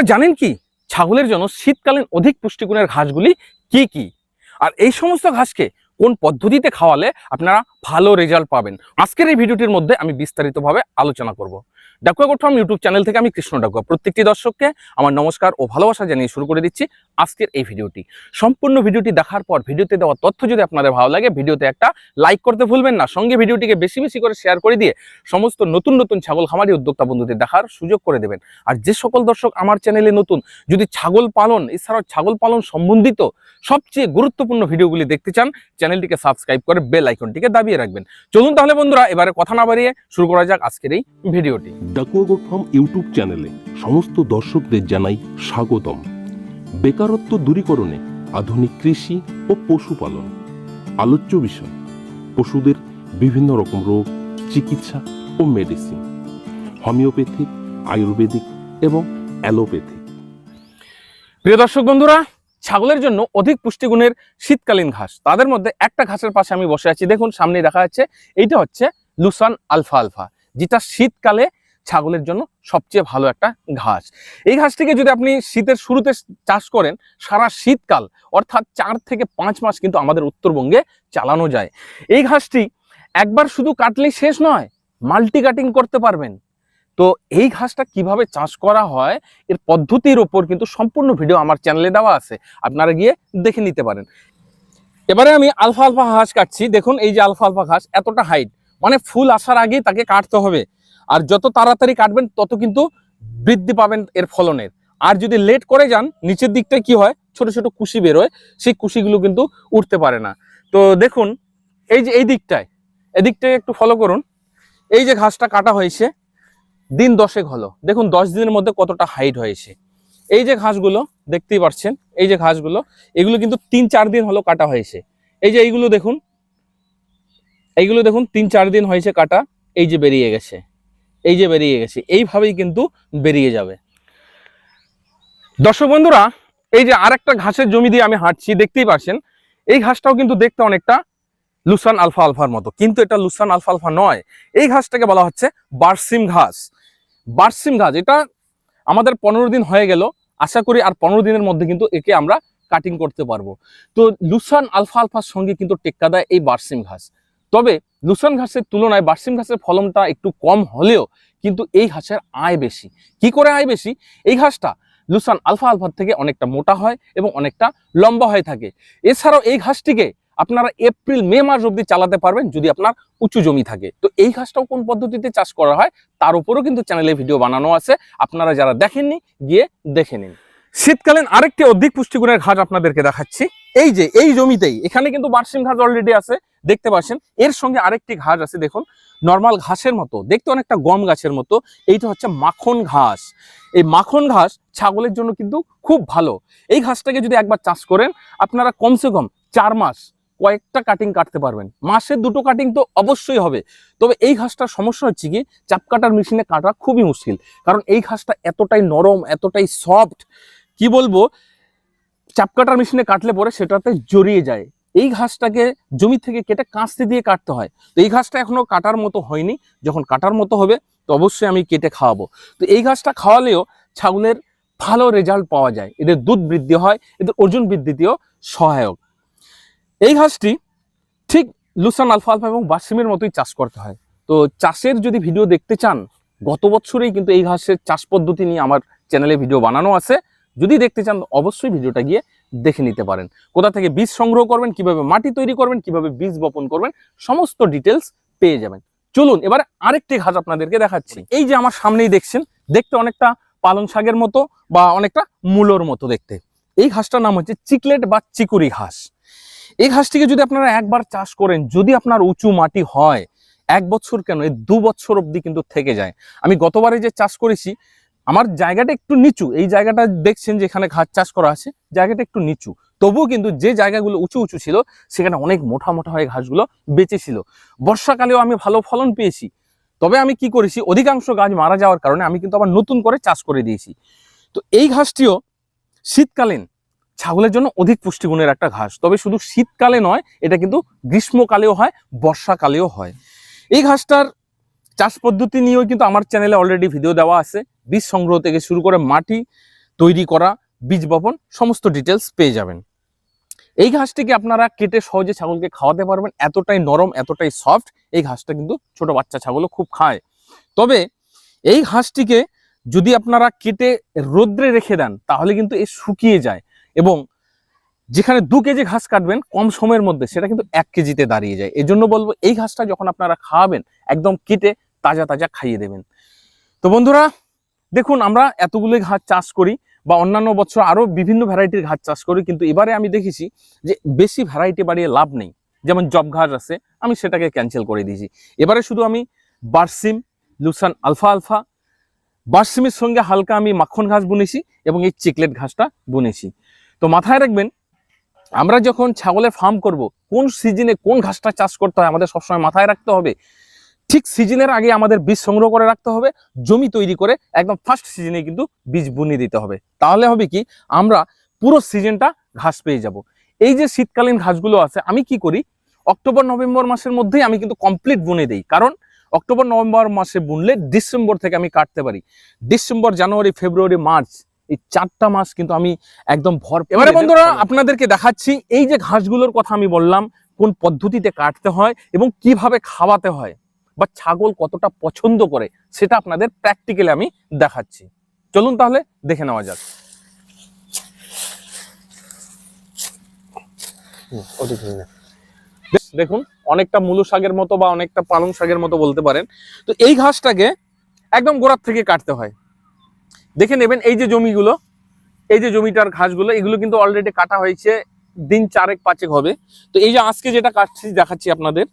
আপনারা জানেন কি? ছাগলের জন্য শীতকালীন অধিক পুষ্টিগুণের ঘাসগুলি কি কি? আর এই সমস্ত ঘাসকে কোন পদ্ধতিতে খাওয়ালে আপনারা ভালো রেজাল্ট পাবেন? আজকের এই ভিডিওটির মধ্যে আমি বিস্তারিতভাবে আলোচনা করব। ডাকুয়া গোঠম ইউটিউব চ্যানেল থেকে আমি কৃষ্ণ ডাকুয়া প্রত্যেকটি দর্শককে আমার নমস্কার ও ভালোবাসা জানিয়ে শুরু করে দিচ্ছি আজকের এই ভিডিওটি। সম্পূর্ণ ভিডিওটি দেখার পর ভিডিওতে দেওয়া তথ্য যদি আপনাদের ভালো লাগে, ভিডিওতে একটা লাইক করতে ভুলবেন না। সঙ্গে ভিডিওটিকে বেশি বেশি করে শেয়ার করে দিয়ে সমস্ত নতুন নতুন ছাগল খামারি উদ্যোক্তা বন্ধুদের দেখার সুযোগ করে দেবেন। আর যে সকল দর্শক আমার চ্যানেলে নতুন, যদি ছাগল পালন, এছাড়াও ছাগল পালন সম্বন্ধিত সবচেয়ে গুরুত্বপূর্ণ ভিডিওগুলি দেখতে চান চ্যানেলটিকে সাবস্ক্রাইব করে বেল আইকনটিকে দাবিয়ে রাখবেন। চলুন তাহলে বন্ধুরা, এবারে কথা না বাড়িয়ে শুরু করা যাক আজকের এই ভিডিওটি। ডাকুয়া ফার্ম ইউটিউব চ্যানেলে সমস্ত দর্শকদের জানাই স্বাগতম। বেকারত্ব দূরীকরণে আধুনিক কৃষি ও পশুপালন। আলোচ্য বিষয়, পশুদের বিভিন্ন রকম রোগ, চিকিৎসা ও মেডিসিন, হোমিওপ্যাথিক, আয়ুর্বেদিক এবং অ্যালোপ্যাথিক। প্রিয় দর্শক বন্ধুরা, ছাগলের জন্য অধিক পুষ্টিগুণের শীতকালীন ঘাস। তাদের মধ্যে একটা ঘাসের পাশে আমি বসে আছি। দেখুন সামনে দেখা যাচ্ছে, এইটা হচ্ছে লুসান আলফা আলফা, যেটা শীতকালে ছাগলের জন্য সবচেয়ে ভালো একটা ঘাস। এই ঘাসটিকে যদি আপনি শীতের শুরুতে চাষ করেন, সারা শীতকাল, অর্থাৎ চার থেকে পাঁচ মাস কিন্তু আমাদের উত্তরবঙ্গে চালানো যায়। এই ঘাসটি একবার শুধু কাটলেই শেষ নয় মাল্টি কাটিং করতে পারবেন। তো এই ঘাসটা কীভাবে চাষ করা হয়, এর পদ্ধতির ওপর কিন্তু সম্পূর্ণ ভিডিও আমার চ্যানেলে দেওয়া আছে, আপনারা গিয়ে দেখে নিতে পারেন। এবারে আমি আলফা আলফা ঘাস কাটছি। দেখুন, এই যে আলফা আলফা ঘাস, এতটা হাইট মানে ফুল আসার আগেই তাকে কাটতে হবে। আর যত তাড়াতাড়ি কাটবেন, তত কিন্তু বৃদ্ধি পাবেন এর ফলনের। আর যদি লেট করে যান, নিচের দিকটায় কি হয়? ছোট ছোট কুশি বেরোয়, সেই কুশিগুলো কিন্তু উঠতে পারে না। তো দেখুন, এই যে এই দিকটায়, এদিকটায় একটু ফলো করুন। এই যে ঘাসটা কাটা হয়েছে, দিন দশেক হলো। দেখুন, দশ দিনের মধ্যে কতটা হাইট হয়েছে। এই যে ঘাসগুলো, দেখতেই পাচ্ছেন, এই যে ঘাসগুলো, এগুলো কিন্তু তিন চার দিন হলো কাটা হয়েছে। এই যে এইগুলো দেখুন এইগুলো দেখুন, তিন চার দিন হয়েছে কাটা, এই যে বেরিয়ে গেছে। এই যে বেরিয়ে গেছে, এইভাবেই কিন্তু বেরিয়ে যাবে। দর্শক বন্ধুরা, এই যে আর একটা ঘাসের জমি দিয়ে আমি হাঁটছি, দেখতেই পাচ্ছেন, এই ঘাসটাও কিন্তু দেখতে অনেকটা লুসান আলফা আলফার মতো, কিন্তু এটা লুসান আলফা আলফা নয়। এই ঘাসটাকে বলা হচ্ছে বার্সিম ঘাস। বার্সিম ঘাস, এটা আমাদের পনেরো দিন হয়ে গেল, আশা করি আর পনেরো দিনের মধ্যে কিন্তু একে আমরা কাটিং করতে পারব। তো লুসান আলফা আলফার সঙ্গে কিন্তু টেক্কা দেয় এই বার্সিম ঘাস। তবে লুসান ঘাসের তুলনায় বার্সিম ঘাসের ফলনটা একটু কম হলেও কিন্তু এই ঘাসের আয় বেশি। কি করে আয় বেশি? এই ঘাসটা লুসান আলফা আলফার থেকে অনেকটা মোটা হয় এবং অনেকটা লম্বা হয়ে থাকে। এছাড়াও এই ঘাসটিকে আপনারা এপ্রিল, মে মাস অবধি চালাতে পারবেন যদি আপনার উঁচু জমি থাকে। তো এই ঘাসটাও কোন পদ্ধতিতে চাষ করা হয়? তার উপরেও কিন্তু চ্যানেলে ভিডিও বানানো আছে। আপনারা যারা দেখেননি, গিয়ে দেখে নিন। শীতকালীন আরেকটি অধিক পুষ্টিগুণের ঘাস আপনাদেরকে দেখাচ্ছি। এই যে, এই জমিতেই, এখানে কিন্তু বার্সিম ঘাস অলরেডি আছে, দেখতে পাচ্ছেন। এর সঙ্গে আরেকটি ঘাস আছে, দেখুন নর্মাল ঘাসের মতো, দেখতে অনেকটা গম গাছের মতো। এইটা হচ্ছে মাখন ঘাস। এই মাখন ঘাস ছাগলের জন্য কিন্তু খুব ভালো। এই ঘাসটাকে যদি একবার চাষ করেন, আপনারা কমসে কম চার মাস কয়েকটা কাটিং কাটতে পারবেন। মাসে দুটো কাটিং তো অবশ্যই হবে। তবে এই ঘাসটার সমস্যা হচ্ছে কি, চাপ কাটার মেশিনে কাটা খুবই মুশকিল। কারণ এই ঘাসটা এতটাই নরম, এতটাই সফট কি বলব? চাপ কাটার মেশিনে কাটলে পরে সেটাতে জড়িয়ে যায়। এই ঘাসটাকে জমি থেকে কেটে কাঁচতে দিয়ে কাটতে হয়। তো এই ঘাসটা এখনও কাটার মতো হয়নি। যখন কাটার মতো হবে, তো অবশ্যই আমি কেটে খাওয়াবো। তো এই ঘাসটা খাওয়ালেও ছাগলের ভালো রেজাল্ট পাওয়া যায়। এদের দুধ বৃদ্ধি হয়, এদের ওজন বৃদ্ধিতেও সহায়ক। এই ঘাসটি ঠিক লুসান আলফা আলফা এবং বাসিমের মতোই চাষ করতে হয়। তো চাষের যদি ভিডিও দেখতে চান, গত বছরেই কিন্তু এই ঘাসের চাষ পদ্ধতি নিয়ে আমার চ্যানেলে ভিডিও বানানো আছে। যদি দেখতে চান অবশ্যই ভিডিওটা গিয়ে দেখে নিতে পারেন। কোথা থেকে বীজ সংগ্রহ করবেন কীভাবে মাটি তৈরি করবেন কীভাবে বীজ বপন করবেন সমস্ত ডিটেলস পেয়ে যাবেন। চলুন এবার আরেকটি ঘাস আপনাদেরকে দেখাচ্ছি। এই যে আমার সামনেই দেখছেন দেখতে অনেকটা পালং শাকের মতো বা অনেকটা মূলোর মতো দেখতে। এই ঘাসটার নাম হচ্ছে চিকলেট বা চিকুরি ঘাস। এই ঘাসটিকে যদি আপনারা একবার চাষ করেন যদি আপনার উঁচু মাটি হয় এক বছর কেন? এই দু বছর অবধি কিন্তু থেকে যায়। আমি গতবারে যে চাষ করেছি আমার জায়গাটা একটু নিচু, এই জায়গাটা দেখছেন যেখানে ঘাস চাষ করা আছে, জায়গাটা একটু নিচু। তবুও কিন্তু যে জায়গাগুলো উঁচু উঁচু ছিল, সেখানে অনেক মোটা মোটা হয়ে ঘাসগুলো বেঁচে ছিল। বর্ষাকালেও আমি ভালো ফলন পেয়েছি। তবে আমি কি করেছি, অধিকাংশ গাছ মারা যাওয়ার কারণে আমি কিন্তু আবার নতুন করে চাষ করে দিয়েছি। তো এই ঘাসটিও শীতকালীন, ছাগলের জন্য অধিক পুষ্টিগুণের একটা ঘাস। তবে শুধু শীতকালে নয়, এটা কিন্তু গ্রীষ্মকালেও হয়, বর্ষাকালেও হয়। এই ঘাসটার চাষ পদ্ধতি নিয়েও কিন্তু আমার চ্যানেলে অলরেডি ভিডিও দেওয়া আছে। বীজ সংগ্রহ থেকে শুরু করে মাটি তৈরি করা, বীজ বপন, সমস্ত ডিটেলস পেয়ে যাবেন। এই ঘাসটিকে আপনারা কেটে সহজে ছাগলকে খাওয়াতে পারবেন। এতটাই নরম, এতটাই সফট এই ঘাসটা কিন্তু ছোট বাচ্চা ছাগলও খুব খায়। তবে এই ঘাসটিকে যদি আপনারা কেটে রোদ্রে রেখে দেন, তাহলে কিন্তু এ শুকিয়ে যায় এবং যেখানে দু কেজি ঘাস কাটবেন কম সময়ের মধ্যে সেটা কিন্তু এক কেজিতে দাঁড়িয়ে যায়। এই জন্য বলব, এই ঘাসটা যখন আপনারা খাওয়াবেন, একদম কেটে তাজা তাজা খাইয়ে দেবেন। তো বন্ধুরা, দেখুন, আমরা এতগুলো ঘাস চাষ করি বা অন্যান্য বছর আরও বিভিন্ন ভ্যারাইটির ঘাস চাষ করি, কিন্তু এবারে আমি দেখেছি যে বেশি ভ্যারাইটি বাড়িয়ে লাভ নেই। যেমন জব ঘাস আছে, আমি সেটাকে ক্যান্সেল করে দিয়েছি। এবারে শুধু আমি বার্সিম, লুসান আলফা আলফা, বার্সিমের সঙ্গে হালকা আমি মাখন ঘাস বুনেছি এবং এই চিকলেট ঘাসটা বুনেছি। তো মাথায় রাখবেন, আমরা যখন ছাগলের ফার্ম করব, কোন সিজনে কোন ঘাসটা চাষ করতে হয় আমাদের সবসময় মাথায় রাখতে হবে? ঠিক সিজনের আগে আমাদের বীজ সংগ্রহ করে রাখতে হবে জমি তৈরি করে একদম ফার্স্ট সিজনে কিন্তু বীজ বুনিয়ে দিতে হবে। তাহলে হবে কি আমরা পুরো সিজনটা ঘাস পেয়ে যাব। এই যে শীতকালীন ঘাসগুলো আছে আমি কি করি অক্টোবর নভেম্বর মাসের মধ্যেই আমি কিন্তু কমপ্লিট বুনে দিই। কারণ অক্টোবর নভেম্বর মাসে বুনলে ডিসেম্বর থেকে আমি কাটতে পারি। ডিসেম্বর জানুয়ারি ফেব্রুয়ারি মার্চ এই চারটা মাস কিন্তু আমি একদম ভর এবারে বন্ধুরা আপনাদেরকে দেখাচ্ছি এই যে ঘাসগুলোর কথা আমি বললাম কোন পদ্ধতিতে কাটতে হয় এবং কীভাবে খাওয়াতে হয়। বা ছাগল কতটা পছন্দ করে সেটা আপনাদের প্র্যাকটিক্যালি আমি দেখাচ্ছি। চলুন তাহলে দেখে নেওয়া যাক। দেখুন অনেকটা মুলো শাকের মতো বা অনেকটা পালং শাকের মতো বলতে পারেন। তো এই ঘাসটাকে একদম গোড়ার থেকে কাটতে হয়। দেখে নেবেন এই যে জমিগুলো এই যে জমিটার ঘাসগুলো এগুলো কিন্তু অলরেডি কাটা হয়েছে দিন চারেক পাঁচেক হবে। তো এই যে আজকে যেটা কাটছি দেখাচ্ছি আপনাদের।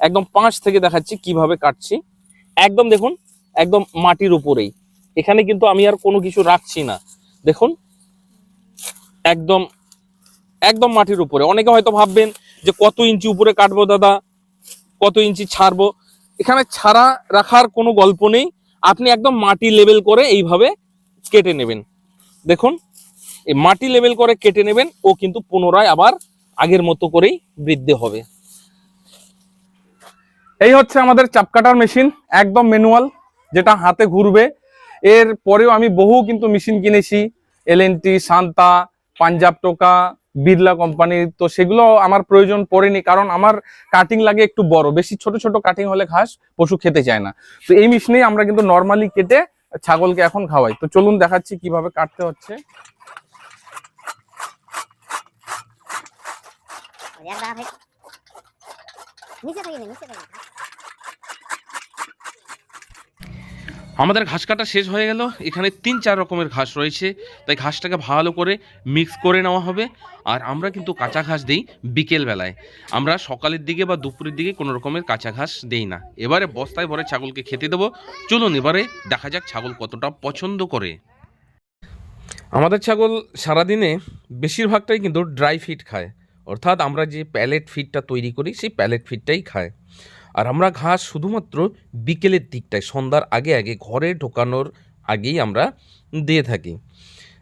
একদম পাঁচ থেকে দেখাচ্ছি কীভাবে কাটছি। একদম দেখুন, একদম মাটির উপরেই। এখানে কিন্তু আমি আর কোনো কিছু রাখছি না। দেখুন, একদম একদম মাটির উপরে। অনেকে হয়তো ভাববেন যে কত ইঞ্চি উপরে কাটবো দাদা, কত ইঞ্চি ছাড়বো। এখানে ছাড়া রাখার কোনো গল্প নেই। আপনি একদম মাটি লেভেল করে এইভাবে কেটে নেবেন। দেখুন, এই মাটি লেভেল করে কেটে নেবেন, ও কিন্তু পুনরায় আবার আগের মতো করেই বৃদ্ধি হবে। এই হচ্ছে আমাদের চাপ কাটার মেশিন, একদম ম্যানুয়াল যেটা হাতে ঘুরবে। এর পরেও আমি বহু কিন্তু মেশিন কিনেছি এল শান্তা পাঞ্জাব টোকা বিড়লা কোম্পানির তো সেগুলো আমার প্রয়োজন পড়েনি, কারণ আমার কাটিং লাগে একটু বড়। বেশি ছোট ছোট কাটিং হলে ঘাস পশু খেতে চায় না। তো এই মেশিনেই আমরা কিন্তু নর্মালি কেটে ছাগলকে এখন খাওয়াই। তো চলুন দেখাচ্ছি কীভাবে কাটতে হচ্ছে। আমাদের ঘাস কাটা শেষ হয়ে গেল। এখানে তিন চার রকমের ঘাস রয়েছে। তাই ঘাসটাকে ভালো করে মিক্স করে নেওয়া হবে। আর আমরা কিন্তু কাঁচা ঘাস দিই বিকেল বেলায় আমরা সকালের দিকে বা দুপুরের দিকে কোনো রকমের কাঁচা ঘাস দেই না। এবারে বস্তায় ভরে ছাগলকে খেতে দেবো। চলুন এবারে দেখা যাক ছাগল কতটা পছন্দ করে। আমাদের ছাগল সারাদিনে বেশিরভাগটাই কিন্তু ড্রাই ফিড খায়। অর্থাৎ আমরা যে প্যালেট ফিডটা তৈরি করি, সেই প্যালেট ফিডটাই খায় আর আমরা ঘাস শুধুমাত্র বিকেলের দিকটায়, সন্ধ্যার আগে আগে, ঘরে ঢোকানোর আগেই আমরা দিয়ে থাকি।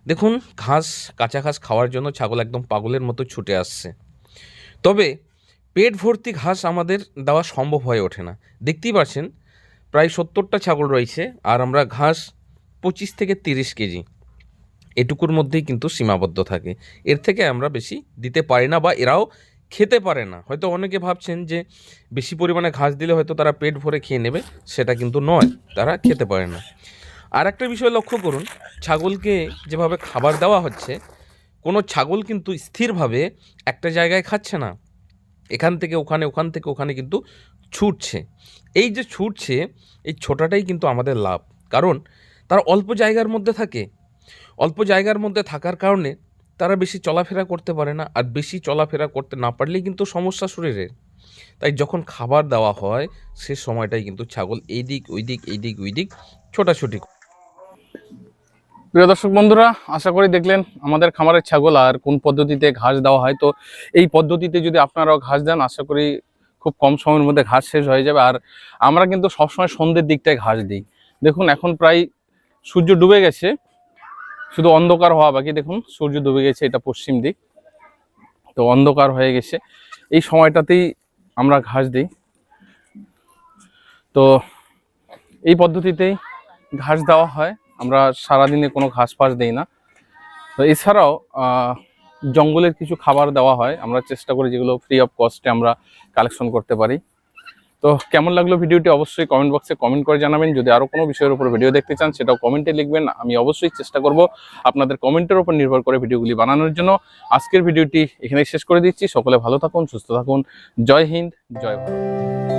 দেখুন, ঘাস, কাঁচা ঘাস খাওয়ার জন্য ছাগল একদম পাগলের মতো ছুটে আসছে। তবে পেট ভর্তি ঘাস আমাদের দেওয়া সম্ভব হয়ে ওঠে না। দেখতেই পাচ্ছেন, প্রায় সত্তরটা ছাগল রয়েছে, আর আমরা ঘাস পঁচিশ থেকে তিরিশ কেজি। এটুকুর মধ্যেই কিন্তু সীমাবদ্ধ থাকে। এর থেকে আমরা বেশি দিতে পারি না বা এরাও খেতে পারে না। হয়তো অনেকে ভাবছেন যে বেশি পরিমাণে ঘাস দিলে হয়তো তারা পেট ভরে খেয়ে নেবে, সেটা কিন্তু নয়, তারা খেতে পারে না। আর একটা বিষয় লক্ষ্য করুন, ছাগলকে যেভাবে খাবার দেওয়া হচ্ছে, কোনো ছাগল কিন্তু স্থিরভাবে একটা জায়গায় খাচ্ছে না। এখান থেকে ওখানে, ওখান থেকে ওখানে কিন্তু ছুটছে। এই যে ছুটছে, এই ছোটাটাই কিন্তু আমাদের লাভ। কারণ তারা অল্প জায়গার মধ্যে থাকে অল্প জায়গার মধ্যে থাকার কারণে তারা বেশি চলাফেরা করতে পারে না আর বেশি চলাফেরা করতে না পারলেই কিন্তু সমস্যা শরীরের তাই যখন খাবার দেওয়া হয়, সে সময়টাই কিন্তু ছাগল এই দিক ওই দিক এই দিক ওই দিক ছোটাছুটি প্রিয় দর্শক বন্ধুরা, আশা করি দেখলেন আমাদের খামারের ছাগল আর কোন পদ্ধতিতে ঘাস দেওয়া হয়। তো এই পদ্ধতিতে যদি আপনারাও ঘাস দেন, আশা করি খুব কম সময়ের মধ্যে ঘাস শেষ হয়ে যাবে। আর আমরা কিন্তু সবসময় সন্ধ্যের দিকটায় ঘাস দিই। দেখুন, এখন প্রায় সূর্য ডুবে গেছে। শুধু অন্ধকার হওয়া বাকি, দেখুন, সূর্য ডুবে গেছে, এটা পশ্চিম দিক। তো অন্ধকার হয়ে গেছে। এই সময়টাতেই আমরা ঘাস দিই। তো এই পদ্ধতিতেই ঘাস দেওয়া হয়। আমরা সারাদিনে কোনো ঘাস ফাস দিই না। তো এছাড়াও জঙ্গলের কিছু খাবার দেওয়া হয়। আমরা চেষ্টা করি যেগুলো ফ্রি অফ কস্টে আমরা কালেকশন করতে পারি। তো কেমন লাগল ভিডিওটি অবশ্যই কমেন্ট বক্সে কমেন্ট করে জানাবেন। যদি আরও কোনো বিষয়ের উপর ভিডিও দেখতে চান, সেটাও কমেন্টে লিখবেন। আমি অবশ্যই চেষ্টা করব আপনাদের কমেন্টের উপর নির্ভর করে ভিডিওগুলি বানানোর জন্য। আজকের ভিডিওটি এখানে শেষ করে দিচ্ছি। সকলে ভালো থাকুন, সুস্থ থাকুন। জয় হিন্দ, জয় ভারত।